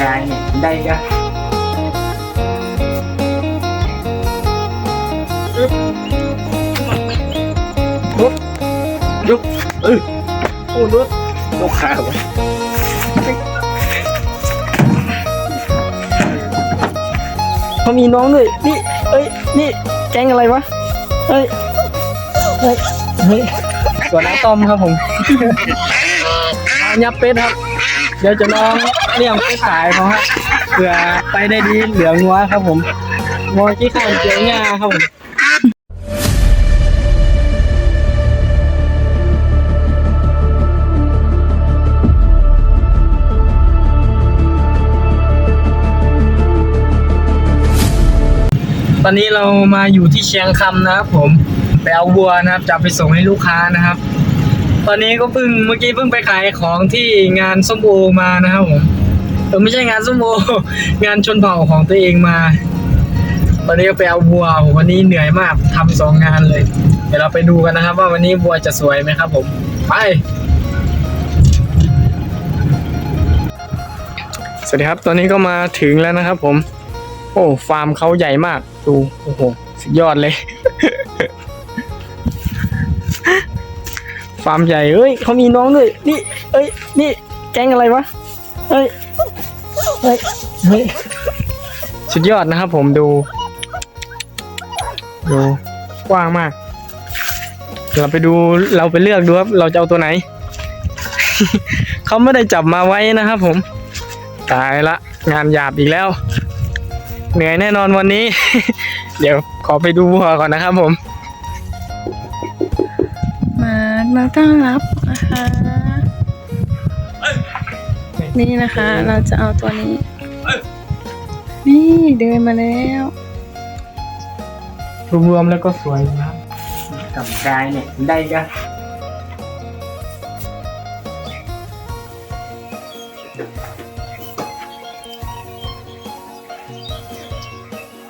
งานเนี่ยได้ก็ลุกลุกเออโอ้ลุกลุกขาวะเขามีน้องด้วยนี่เอ้ยนี่แก๊งอะไรวะเอ้ยเฮ้ยเฮ้ยส่วนน้าต้อมครับผมอายับเป็ดครับ เดี๋ยวจะลอง เลี้ยงเป็ดขายเขาฮะเผื่อไปได้ดีเหลืองัวครับผมงัวที่ข้างเจียวงาครับผมตอนนี้เรามาอยู่ที่เชียงคำนะครับผมไปเอาวัวนะครับจะไปส่งให้ลูกค้านะครับ ตอนนี้ก็เพิ่งเมื่อกี้เพิ่งไปขายของที่งานส้มโอมานะครับผม เออไม่ใช่งานส้มโองานชนเผ่าของตัวเองมา ตอนนี้ก็ไปเอาวัววันนี้เหนื่อยมากทำสองงานเลย เดี๋ยวเราไปดูกันนะครับ ว่าวันนี้วัวจะสวยไหมครับ ผมไปสวัสดีครับตอนนี้ก็มาถึงแล้วนะครับ ผม โอ้ฟาร์มเขาใหญ่มากดูโอ้โหสุดยอดเลย ฟาร์มใหญ่เอ้ยเขามีน้องด้วยนี่ เอ้ย นี่แก๊งอะไรวะเอ้ย เฮ้ยเฮ้ยสุดยอดนะครับผมดู ดูกว้างมาก เราไปดูเราไปเลือกดูครับเราจะเอาตัวไหน เขาไม่ได้จับมาไว้นะครับผม ตายละ งานหยาบอีกแล้ว เหนื่อยแน่นอนวันนี้ เดี๋ยวขอไปดูวัวก่อนนะครับผม มาเราต้อนรับนะคะ นี่นะคะ เราจะเอาตัวนี้ นี่เดินมาแล้วรวมๆแล้วก็สวยนะครับกับกายเนี่ยได้ก็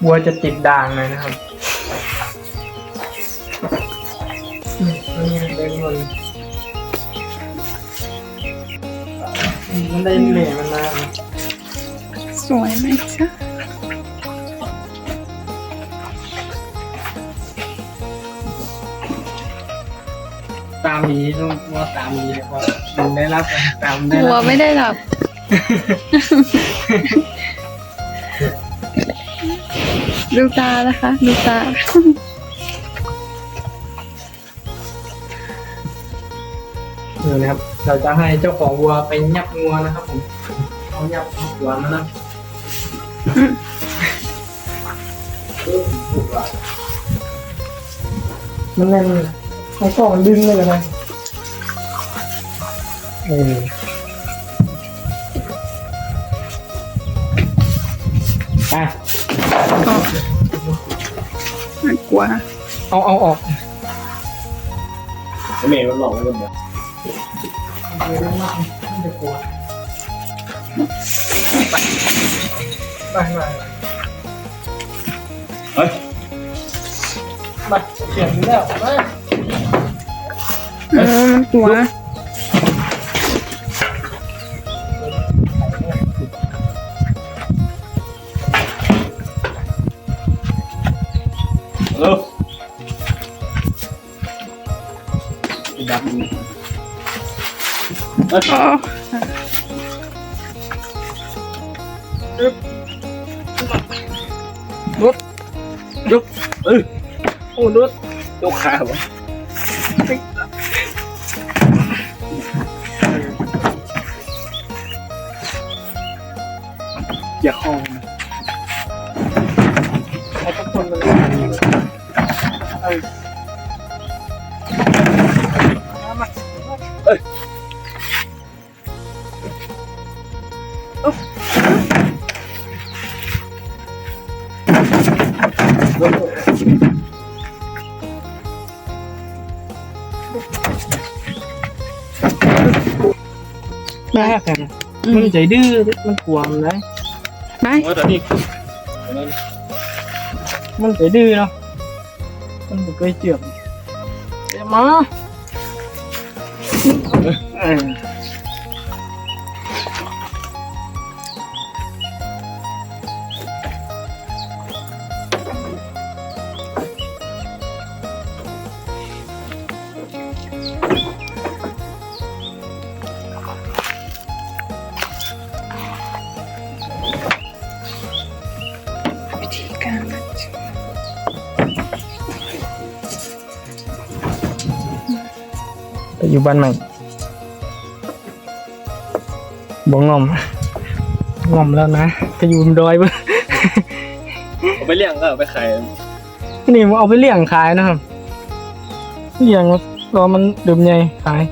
วัวจะติดด่างเลยนะครับ ได้เหนื่อยมันมาสวยไหมจ๊ะตามนี้ต้องว่าตามนี้เลยว่ามันได้รับตามได้หัวรับไม่ได้หลับดูตานะคะ ดูตา นี่นะครับ เราจะให้เจ้าของวัวไปยับงัวนะครับผมเอายับหัวมันนะมันแน่นเอากล่องดึงเลยนะเออไปน่ากลัวเอาเอาออกเมย์มันหลอกไม่รู้ เนี่ยไม่จะกลัวไปไปเฮ้ยไปเขียนแล้วไป เออมันกลัวเอ อ๋อลุกลุกเออโอ้ลุกลูกขาวะอย่าคล้องนะไอ้ทุกคนมันเออ แม่กันมันใจดื้อมันกลัวมันเลยไปเออแต่นี่มันใจดื้อเนาะมันบ่เคยเจือกเดี๋ยวมา อยู่บ้านใหม่บ่งอมงอมแล้วนะจะอยู่บนดอยเบ้อเอาไปเลี้ยงก็เอาไปขายนี่มันเอาไปเลี้ยงขายนะครับเลี้ยงรอมันดื่มใหญ่ขาย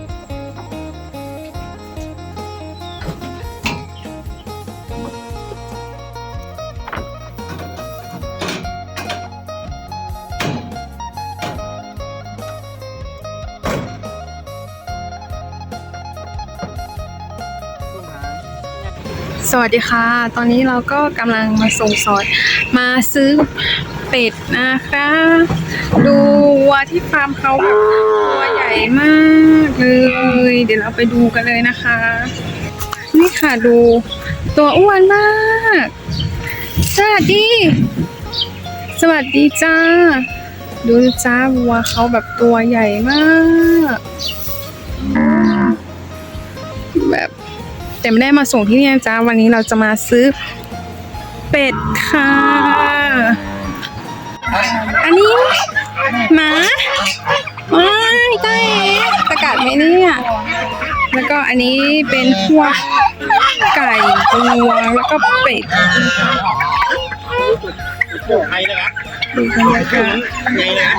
สวัสดีค่ะ ตอนนี้เราก็กำลังมาส่งซอย มาซื้อเป็ดนะคะ ดูวัวที่ฟาร์มเขาแบบตัวใหญ่มากเลย เดี๋ยวเราไปดูกันเลยนะคะ นี่ค่ะดูตัวอ้วนมาก สวัสดี สวัสดีจ้า ดูจ้าวัวเขาแบบตัวใหญ่มาก แต่ไม่ได้มาส่งที่นี่นะจ้าวันนี้เราจะมาซื้อเป็ดค่ะ อันนี้หมาว้ายใต้ประกาศไหมเนี่ย แล้วก็อันนี้เป็นพวกไก่ตัวแล้วก็เป็ดไทยนะครับดูบรรยากาศไงนะ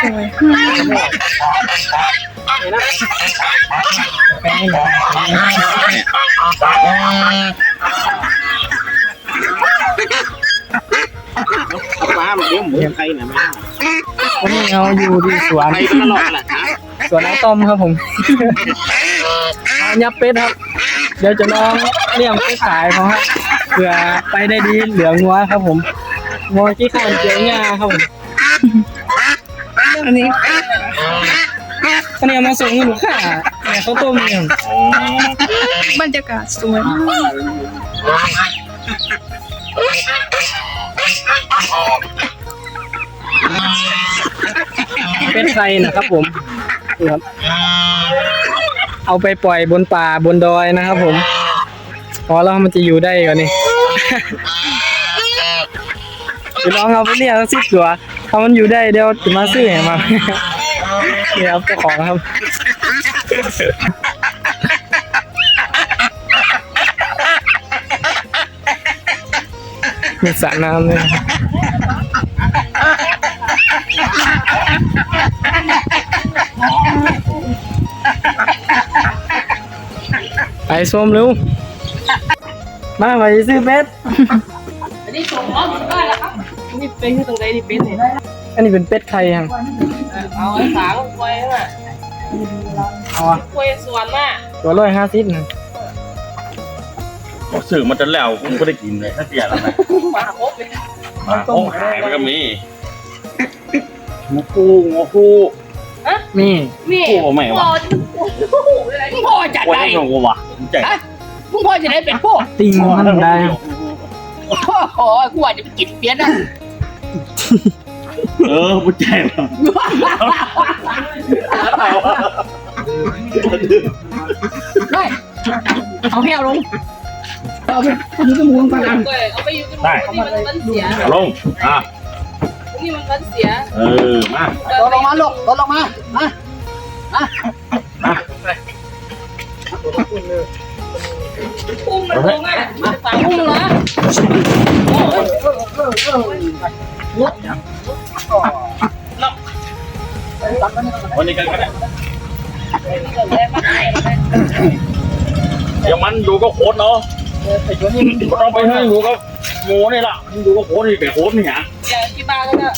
สวยมาก ป้ามันเลี้ยงหมูไทยนะแม่วันนี้เราอยู่ที่สวนไทยตลอดแหละครับสวนไอ้ต้มครับผมยับเป็ดครับ เดี๋ยวจะลองเลี้ยงเป็ดขายเขาครับเผื่อไปได้ดีเหลืองัวครับผมงัวที่ข้าวเจียวหญ้าครับผมอันนี้ อันนี้เอามาส่งให้ลูกค้าเนี่ยข้าวต้มเนี่ยบรรยากาศสวยมากเป็ดไทยนะครับผมนี่ครับ เอาไปปล่อยบนป่าบนดอยนะครับผมพอแล้วมันจะอยู่ได้ก่อนนี่เดี๋ยวลองเอาไปเรียกสักสิบตัวถ้ามันอยู่ได้เดี๋ยวจะมาซื้อให้มา นี่ครับเจ้าของครับ มีสระน้ำด้วยนะครับไปส้มเร็วมาไปซื้อเป็ด อันี่ส่งอ้อมบ้านแล้วครับ นี่เป็นที่ตรงไหนนี่เป็นเนี่ย อันนี้เป็นเป็ดไข่ครับเอาไอ้สางไว้น่ะเอาอะกล้วยสวนน่ะตัวร้อยห้าสิบนะบอกสื่อมันจะแล้วผมก็ได้กินเลยถ้าเสียแล้วนะมาครบเลยมาโอ้ขายมันก็มีงูคู่งูคู่นี่นี่คู่ไม่พ่อวะจะโอ้โหอะไรนี่พ่อจะคู่ได้ได้ของกูวะใจฮะมึงพ่อจะได้เป็นพ่อติงมันได้ครับพ่อขอกูอาจจะไปกินเปี้ยนนะ เออกูใจว่ะได้เอาแห้วลงเอาไปคนนี้ก็ม้วนกัน เอาไปอยู่กันนี่มันมันเสียลงอะนี่มันมันเสียเออมาตัวลงมาลูกตัวลงมา มามาพุ่งมันลงอะฝังพุ่งเหรอวันนี้กันก็ได้ เดี๋ยวมันดูก็โคตรเนาะเราไปให้ดูก็โง่นี่ล่ะมันดูก็โคตรนี่แต่โคตรนี่ฮะอย่าที่บ้านก็ได้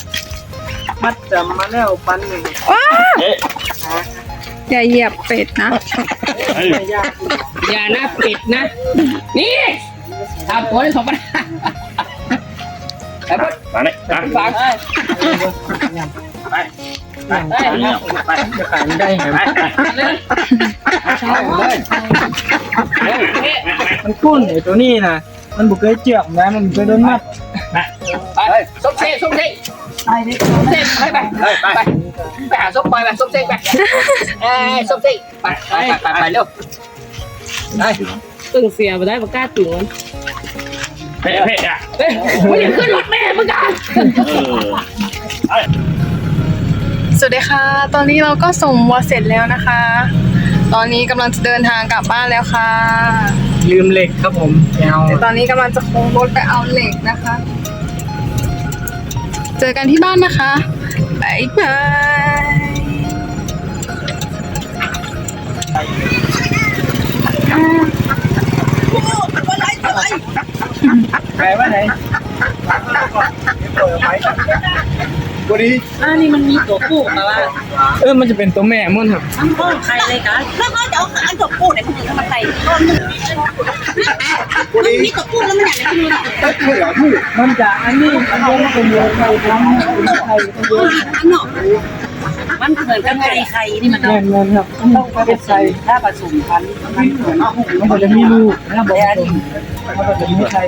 มัดจำมาแล้วปันหนึ่งเอ๊ะอย่าเหยียบเป็ดนะเฮ้ยอย่านะปิดนะ นี่ทำตัวได้สองปัญหาไปไป มาเนี่ยนะฟังไปไปไปไปจะขายไม่ได้ไงไปไปเลยมันคุ้นไอ้ตัวนี้นะมันบุกเคยเจือกนะมันบุกเคยโดนมัดไปส้มเซ่ส้มเซ่ไปนี่ส้มเซ่ไปไปไปไปไปหาส้มปล่อยไปส้มเซ่ไปเอ้ยส้มเซ่ไปไปไปไปเร็วไปตึงเสียไปได้ปากกาตึงมัน เพ่เพ่อะเฮ้ยมึงอย่าขึ้นรถแม่มึงกันเออสวัสดีค่ะ ตอนนี้เราก็ส่งวัวเสร็จแล้วนะคะ ตอนนี้กำลังจะเดินทางกลับบ้านแล้วค่ะ ลืมเหล็กครับผมแกวแต่ตอนนี้กำลังจะโค้งรถไปเอาเหล็กนะคะ เจอกันที่บ้านนะคะบายบาย แปลว่าไหนวันนี้อันนี้มันมีตัวผู้แต่ว่าเออมันจะเป็นตัวแม่มุ่นครับทั้งพ่อใครเลยกันแล้วก็จะเอาขาตัวผู้ในคนอื่นเข้ามาใส่มันมีตัวผู้แล้วมันอยากได้ที่นู่นหรอมันจะอันนี้มันยังเป็นโยไข่ทำไข่เป็นโยอันนอก มันเหมือนกับไก่ไข่นี่มันเงินเงินครับต้องเป็นไข่ถ้าผสมพันธุ์มันเหมือนมันก็จะมีลูกนะบอกผมมันก็จะมีไข่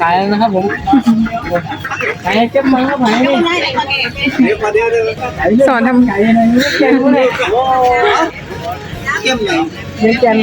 ขายแล้วนะครับผมขายเก็บมาครับขายสอนทำไก่อะไรนี่แกงเลยเยี่ยมเลยเลี้ยงแกง